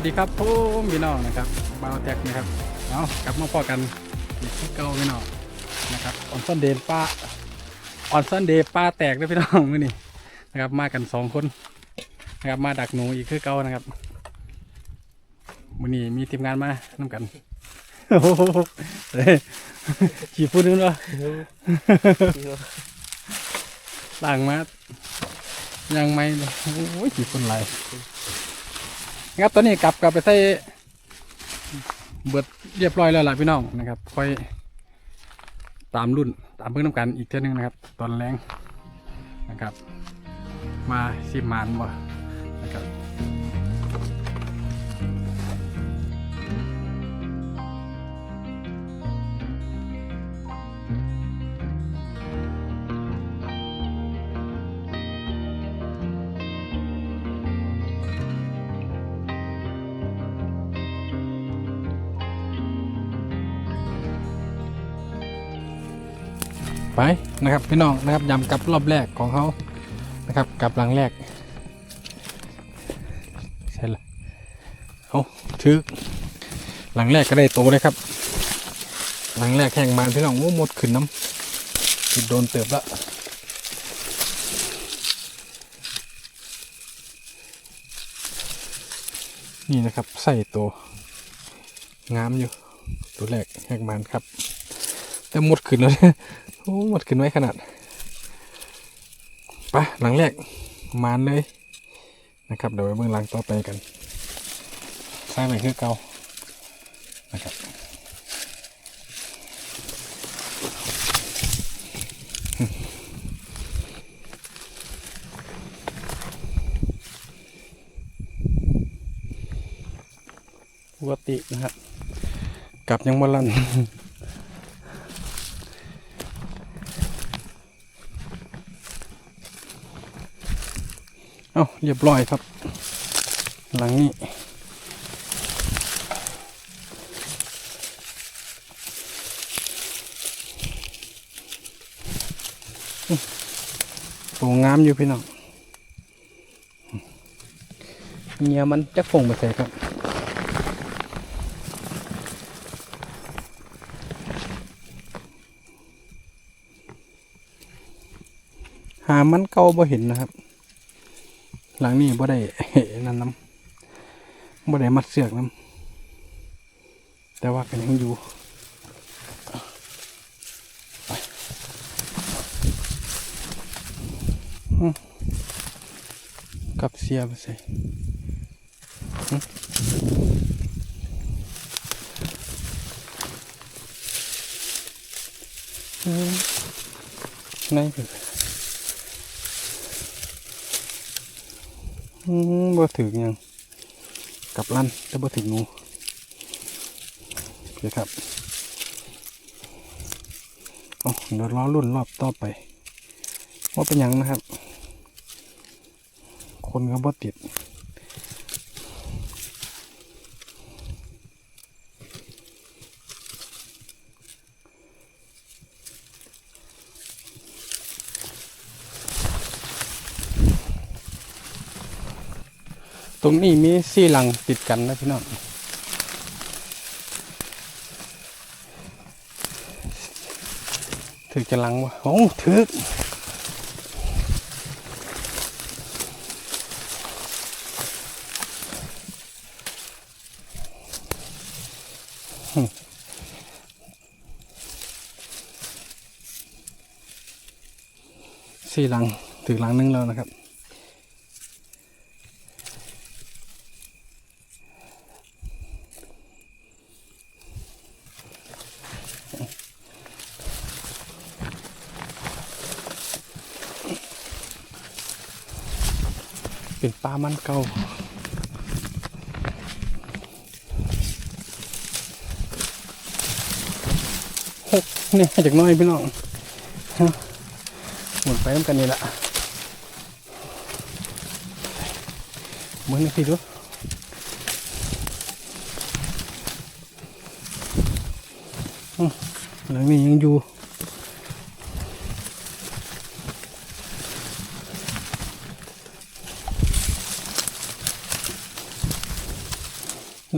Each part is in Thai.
สวัสดีครับผมพี่น้องนะครับบาวแท็กนะครับเอากลับมาพอกันอีกที่เก่าพี่น้องนะครับออนซันเดย์ป้าออนซันเดย์ป้าแตกด้วยพี่น้องมื้อนี้นะครับมากันสองคนนะครับมาดักหนูอีกคือเก่านะครับมื้อนี้มีทีมงานมานํกันโอ้โหเฮ้ยขี่ฟุ้นนึงเหรอล่างมายังไม่เลยโอ้ยขี่ฝุ่นไหลาย ครับตอนนี้กลับกลับไปใส่เบิดเรียบร้อยแล้วล่ะพี่น้องนะครับค่อยตามรุ่นตามเพิ่งน้ำกันอีกเท่านึงนะครับ ตอนแรงนะครับ มาชิมมานบ่ ไปนะครับพี่น้องนะครับยำกับรอบแรกของเขานะครับกับหลังแรกใช่ละเอาถือหลังแรกก็ได้โตเลยครับ หลังแรกแข่งมันพี่น้องโอ้หมดขึ้นน้ำติดโดนเติบละนี่นะครับใส่ตัวงามอยู่ตัวแรกแข่งมันครับ แต่หมดขึ้นแล้ว โอ้หมดขึ้นไว้ขนาดไปหลังแรกมานเลยนะครับเดี๋ยวไปเบื้องหลังต่อไปกันใส่ไปคือเก่านะครับปกตินะครับกลับยังบ่ลัน เอาเรียบร้อยครับ หลังนี้อื้อตัวงามอยู่พี่น้องเงียมันจะฟงไปใส่ครับหามันเก่าบ่เห็นนะครับ หลังนี้บ่ได้นั่นน้ำบ่ได้มัดเสือกน้ำแต่ว่ากันยังอยู่ไปอืมกับเสียไปใส่อืมอืมไหนเพิ่นอื บ่ถึงยังกับลั่นแต่บ่ถึงงูเดี๋ยครับเอาเดี๋ยวล้อรุ่นรอบต่อไปว่าเป็นยังนะครับ คนก็บ่ติด ตรงนี้มีสี่หลังติดกันนะพี่น้องถือจะหลังวะโอ้ถือสี่หลังถือหลังนึงแล้วนะครับ เป็นปลามันเก่าหกเนี่ยจากน้อยพี่น้องฮะหมุนไปน้ำกันนี่แหละเหมือนพี่ดูอืมหลังนี้ยังอยู่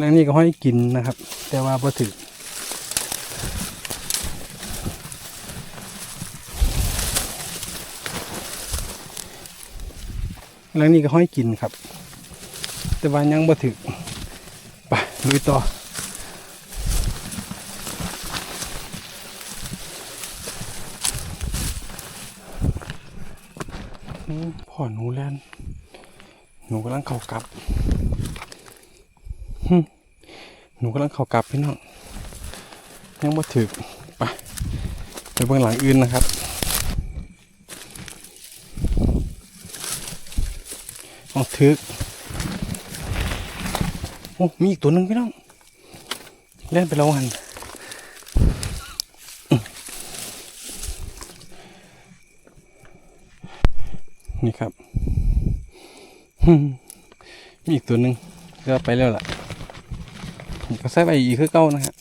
แล้วนี่ก็ห้อยกินนะครับ แต่ว่าพอถึกแล้วนี่ก็ห้อยกินครับ แต่ว่ายังบ่ถึกไปลุยต่อพ่อหนูแลนหนูกำลังเข้ากลับ หนูกำลังเข้ากลับพี่น้องยังบ่ถึกไปไปเบื้องหลังอื่นนะครับเอาถึกโอ้มีอีกตัวหนึ่งพี่น้องเล่นไปแล้วหันนี่ครับมีอีกตัวหนึ่งก็ไปแล้วล่ะ ก็ใส่ไปอีกคือเก้านะฮะ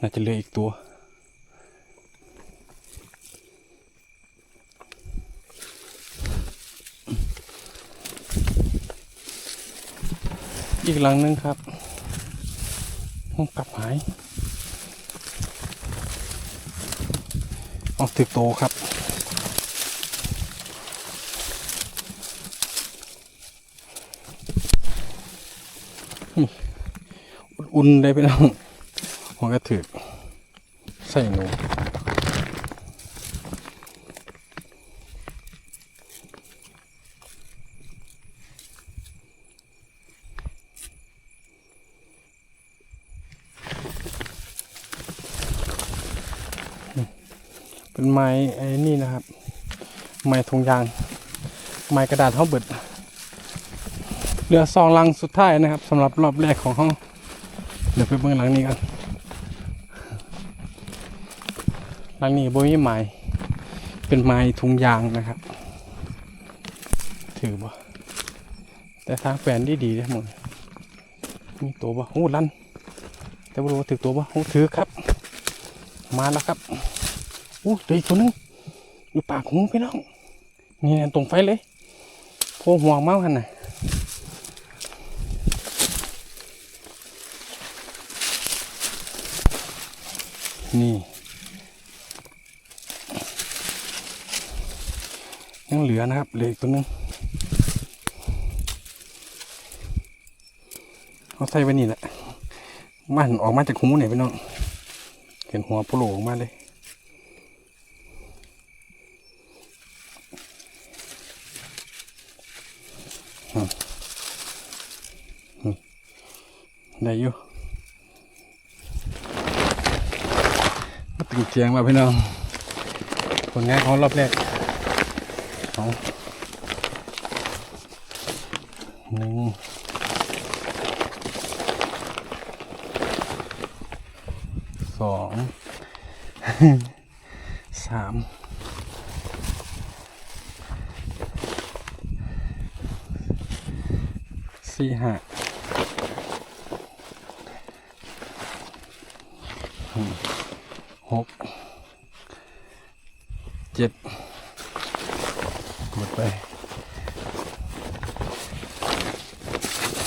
น่าจะเหลืออีกตัวอีกหลังหนึงครับห้องกลับหาย ออกถึกโตครับอุ่นได้ไปแล้วหัวกระถือใส่หนู ม้ไอ้นี่นะครับ ไม้ทงยาง ไม้กระดาษห้องเบิดเหลือซองลังสุดท้ายนะครับสำหรับรอบแรกของห้องเดี๋ยวไปเบื้องหลังนี้กันหลังนี้โบยไม้เป็นไม้ทุงยางนะครับ ถือบ่แต่ทางแฟนดีดีเลยหมดมีตัวบ่โอ้ลันแต่ไม่รู้ว่าถือตัวบ่โอ้ถือครับ มาแล้วครับ อ้เดี๋ยวอีกตัวหนึงอยู่ปากหูพี่น้องนี่ตรงไฟเลยโพหัวเมาหันน่ะนี่ยังเหลือนะครับเหลืออีกตัวหนึงเอาใส่ไว้นี่แหละมันออกมาจากหูเนี่ยพี่น้องเห็นหัวโผล่ออกมาเลย อืมอืม ได้อยู่มาตึงเทียงมาพี่น้องผลงานของรอบแรกสองหนึ่งสองสามสี่ห้า หกเจ็ดหมดไป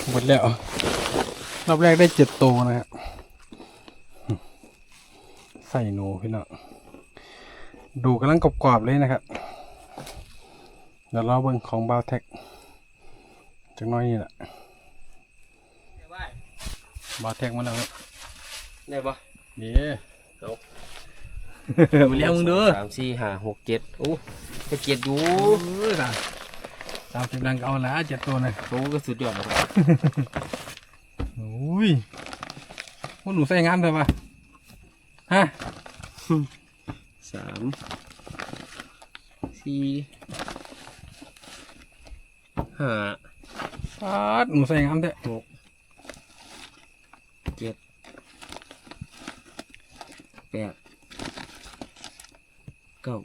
หมดแล้ว รอบแรกได้เจ็ดตัวนะครับใส่หนูพี่น้องดูกำลังกรอบๆเลยนะครับเดี๋ยวรอเบิ่งของบาวแท็กจักหน้อยนี่แหละบาวแท็กมาแล้วครับได้ปะเดี๋ มาเลี้ยงมึงเด้อสามสี่ห้าหกเจ็ดโอ้ก็เจ็ดอยู่เออสามสามสิบดังก็เอาละเจ็ดตัวนะโอ้ก็สุดยอดแล้วครับโอ้ยพวกหนูใส่งามเถอะปะฮะสามสี่ห้าปาดหนูใส่งามเถอะหกเจ็ดแปด เก้า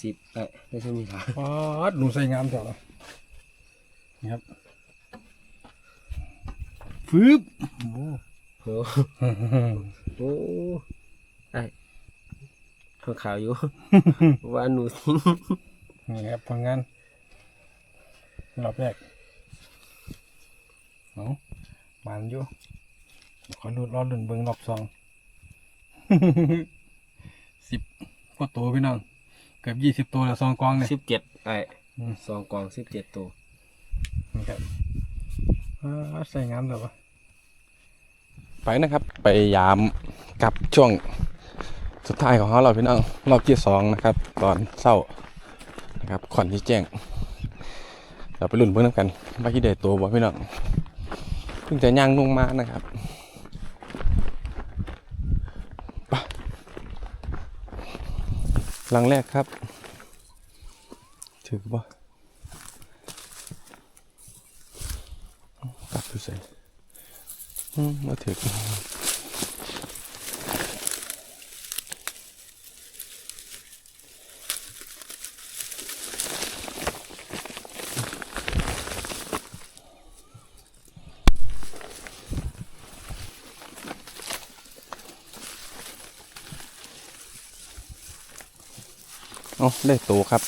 สิบเอ้ยได้ใช่ไหมครับปาดหนูใส่งามเถอะนี่ครับฟืบโอ้โอ้โหไอ้ข้างขาวอยู่ว่าหนูทิ้งนี่ครับผลงานรอบแรกเอาบานอยู่ขอรุดรอลุ่นเบิ่งรอบสอง สิบกว่าตัวพี่น้องเกือบยี่สิบตัวแล้วซองกองเนี่ยสิบเจ็ดไอ้อืมสองกองสิบเจ็ดตัวนี่ครับอ่าใส่งามเลยวะไปนะครับ ไปยามกับช่วงสุดท้ายของเราเราพี่น้องรอบที่สองนะครับ ตอนเศร้านะครับขอนที่แจ้ง เราไปลุ้นเพื่อนำกันว่าที่เด็ดตัวบ่พี่น้องเพิ่งจะย่างลงมานะครับไป หลังแรกครับ ถือบ่กลับดูใส่อืมมาถือ ได้ตัวครับ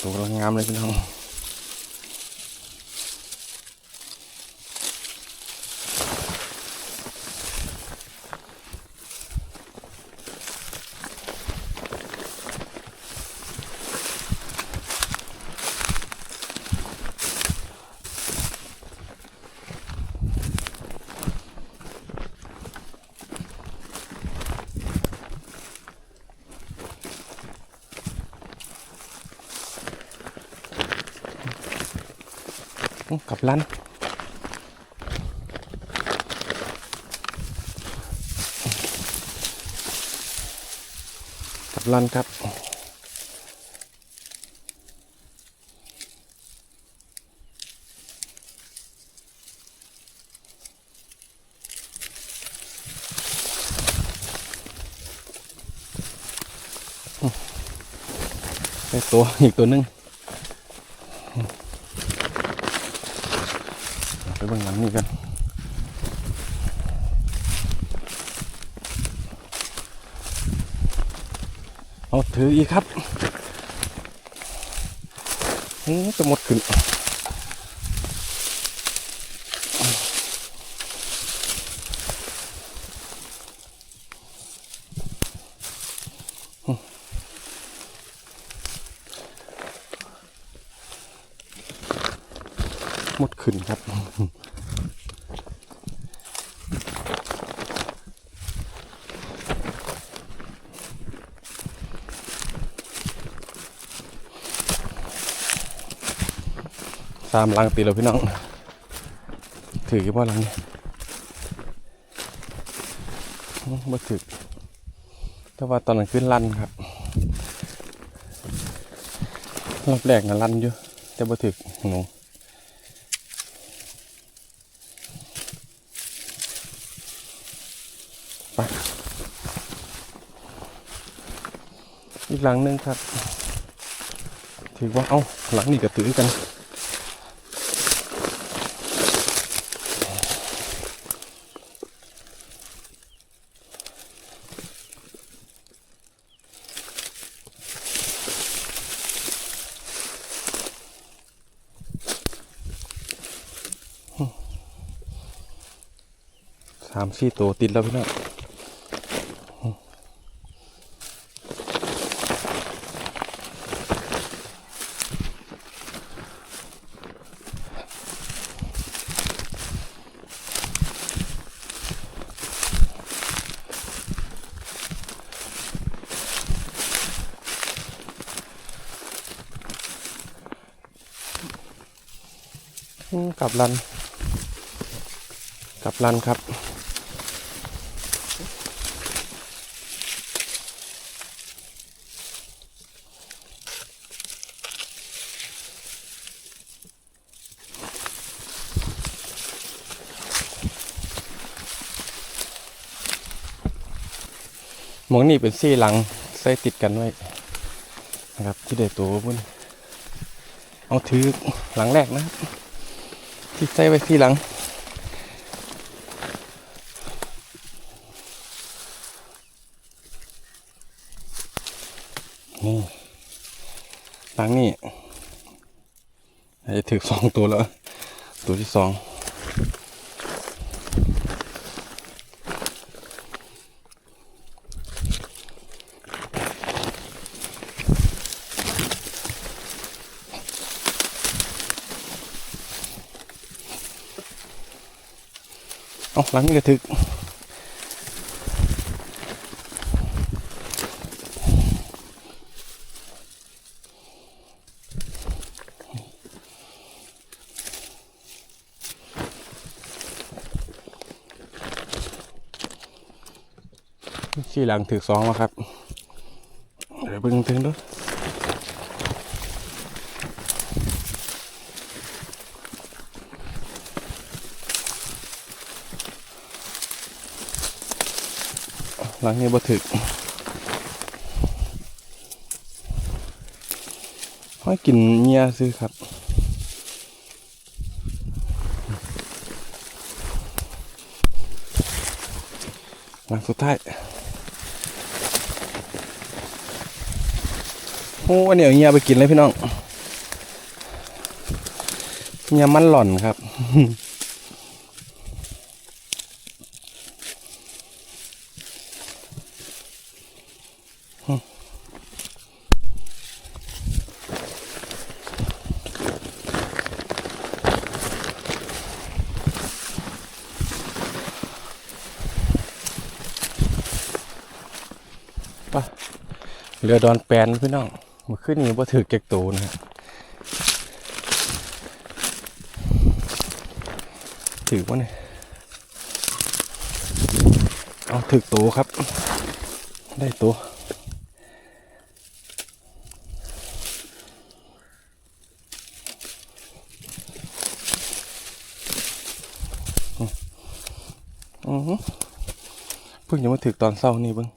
ตัวกำลังงามเลยพี่น้อง กับลันกับลันครับได้ตัวอีกตัวหนึงไปเบิ่งหลัง นี่กันเอาถืออีกครับนี่จะหมดขึ้นหมดขึ้นครับ สามลังตีแล้วพี่น้อง ถือกี่ว่าหลังนี่อื้อบ่ถือแต่ว่าตอนนั้นขึ้นลั่นครับรอบแรกนะลั่นอยู่ แต่บ่ถือหนูไปอีกหลังนึงครับ ถือว่า เอ้า หลังนี้ก็ถือกันามสี่ตัวติดแล้วพี่น้องกลับลันกลับลันครับ มองนี่เป็นซี่หลังใส่ติดกันไว้นะครับ ที่ได้ตัวพุ่นเอาถือหลังแรกนะที่ใส่ไว้ซี่หลังนี่หลังนี่จะถือสองตัวแล้ว ตัวที่สอง หลังนี่ก็ถึกขี่หลังถือสองแล้วครับ เดี๋ยวเบิ่งถึงด้วย หลังนี้บ่ถึกห้อยกินเงียซื้อครับหลังสุดท้ายโอ้อันนี้เอาเงียไปกินเลยพี่น้องเงียมันหล่อนครับ เรือดอนแปนพี่น้องมาขึ้นนี้ว่าถือเก็กตูนะฮะถือว่าเนี่ยเอาถือตูครับ ได้ตัวอือเพิ่งจะมาถึกตอนเศร้านี่เบิ้ง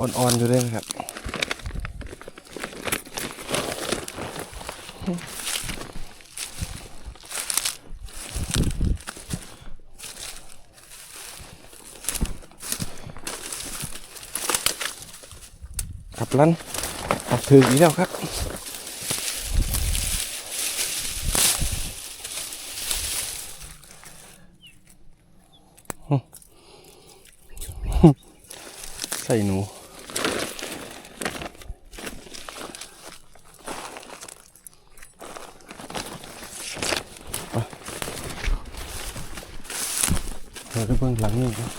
อ่อนๆอยู่เลยครับ ขับลันออกถึงอีกแล้วครับใส่หนู เดี๋ยวไปเบื้องหลังนี่ครับ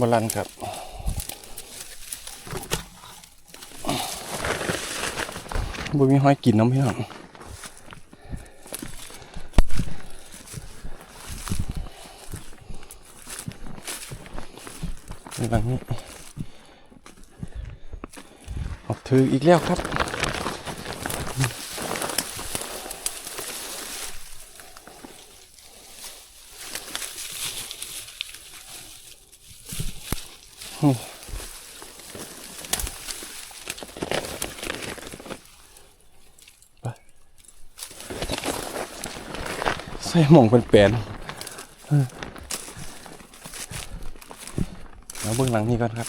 บาลันครับ บ่มีห้อยกินน้ำพี่น้อง หลังนี้ออกถืออีกแล้วครับใส่หมองเป็นแปลน เออแล้วเบื้องหลังนี้ก่อนครับ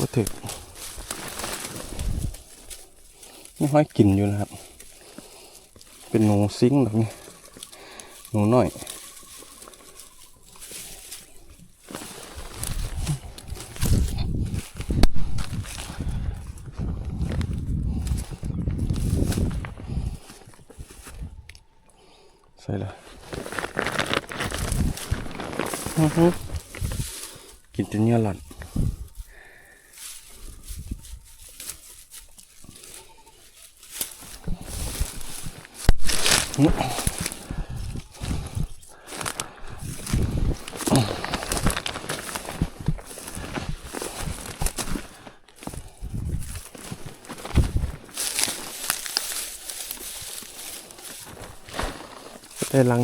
บ่ถึกนี่ห้อยกินอยู่นะครับ เป็นหนูซิงแบบนี้ หนูน้อย ใส่ละอื้อหือกินจนเนื้อหล่อนอื้อ ได้ลัง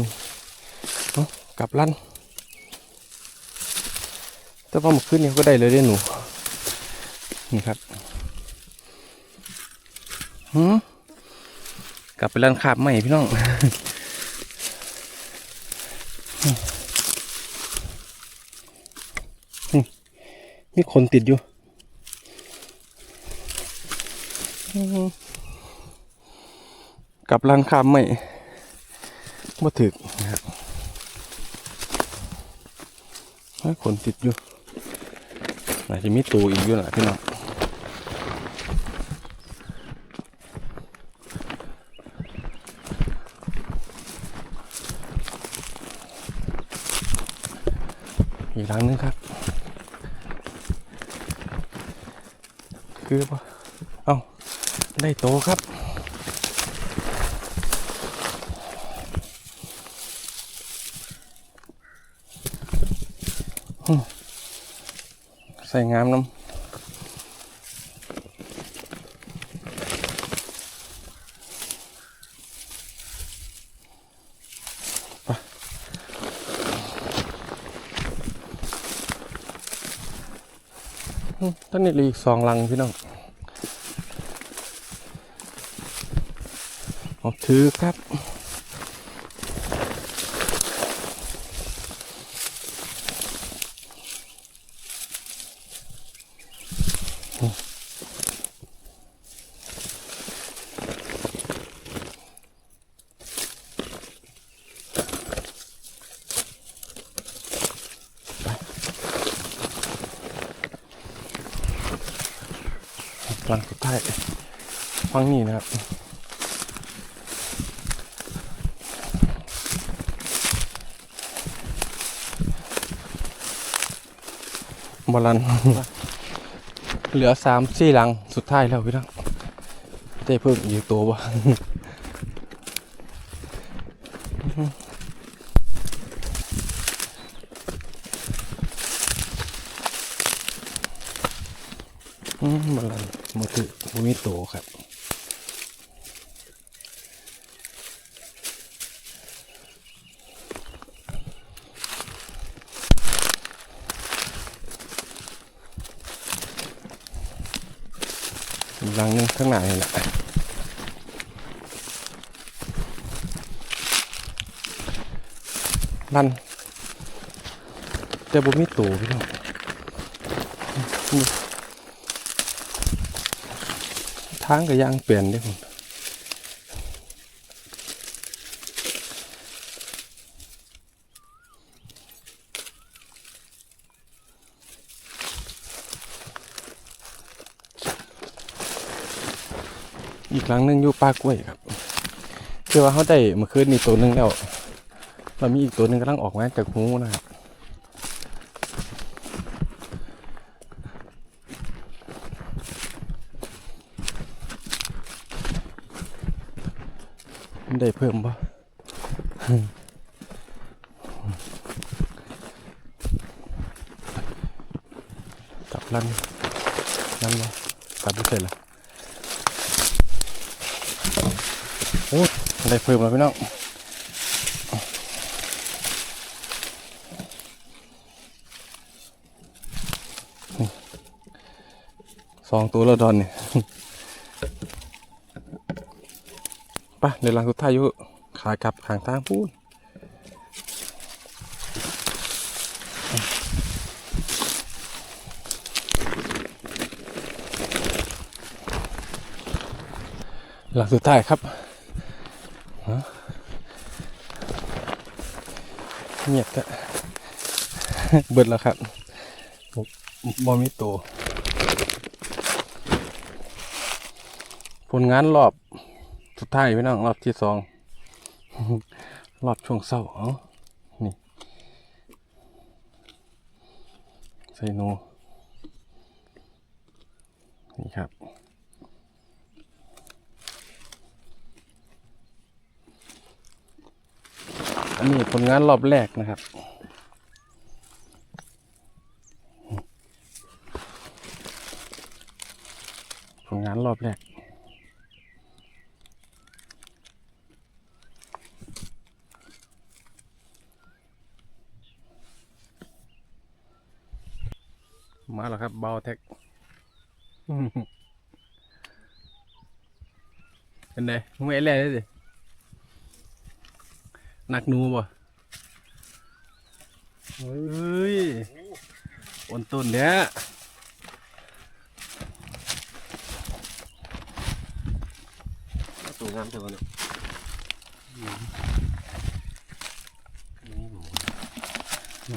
กลับลั่น แต่ว่ามันขึ้นเนี่ยก็ได้เลยเด้หนู นี่ครับหืมกลับไปร้านคาบใหม่พี่น้องนี่มีคนติดอยู่กลับร้านคาบใหม่ มาถึกนะครับให้คนติดอยู่อาจจะมีตัวอีกอยู่นะพี่น้องอีกครั้งนึงครับ คือว่าเอ้า ได้โตครับ ใส่งามน้ำไปอืมตอนนี้เหลืออีกสองลังพี่น้องเอาถือครับ ลังสุดท้ายฟังนี่นะ ครับบอลัน เหลือสามสี่หลังสุดท้ายแล้วพี่น้องได้เพิ่มอีกตัวบ่มบอลันหมดถือมีโตครับ อีกหลังหนึง ข้างหน้านี่แหละลั่นแต่บ่มีตูพี่น้องทางก็ยางเปลี่ยนเด้ผม กหลังหนึงอยู่ปลากล้วยครับคือว่าเขาได้เมื่อคืนนี่ตัวหนึงแล้วเรามีอีกตัวหนึ่งกำลังออกมาจากหูนะครับได้เพิ่มปะกลับลันนั่นเลยกลับไปเสร็จแล้ว โอ้ยได้เพิ่มแล้วพี่น้องสองตัวแล้วดอนเนี่ยไปเดี๋ยวหลังสุดท้ายอยู่ขากลับขางทางพูดหลังสุดท้ายครับฮะ เงียบก็เบิดแล้วครับบอมิโตวผลงานรอบสุดท้ายพี่น้องรอบที่สองรอบช่วงเศร้าเอ้านี่ ใส่หนูนี่ครับ อันนี้ผลงานรอบแรกนะครับ ผลงานรอบแรกมาแล้วครับเบาแท็กเป็นไงมึงไม่แล่เลยดิ นักนูบ่เฮ้ยอนต้นเนี้ยตัวงามจังเลย โอ้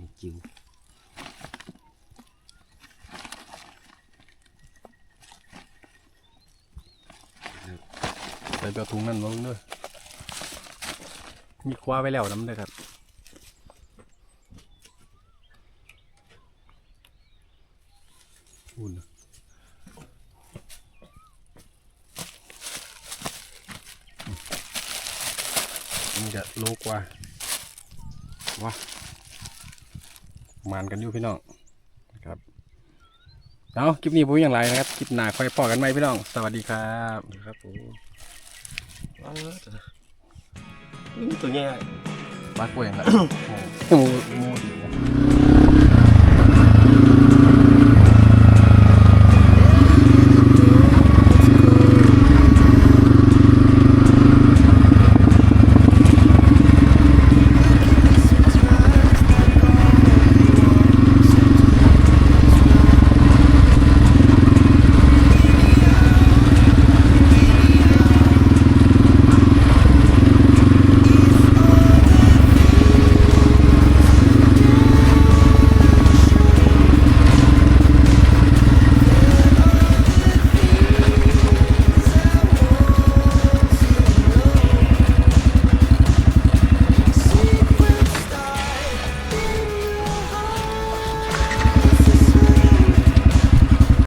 มา จิ๋ว ใส่ เปลาถุงนั่นมาเด้วยมีคว้าไว้แล้วน้ำเลยครับอุ่นนะนี่จะโลกว่าว้ามันกันอยู่พี่น้องนะครับเอาคลิปนี้ผมอย่างไรนะครับ คลิปหน้าค่อยพอกันไหมพี่น้อง สวัสดีครับครับผม ตัวใหญ่ปลากล้วยนะโอ้โหโอ้โห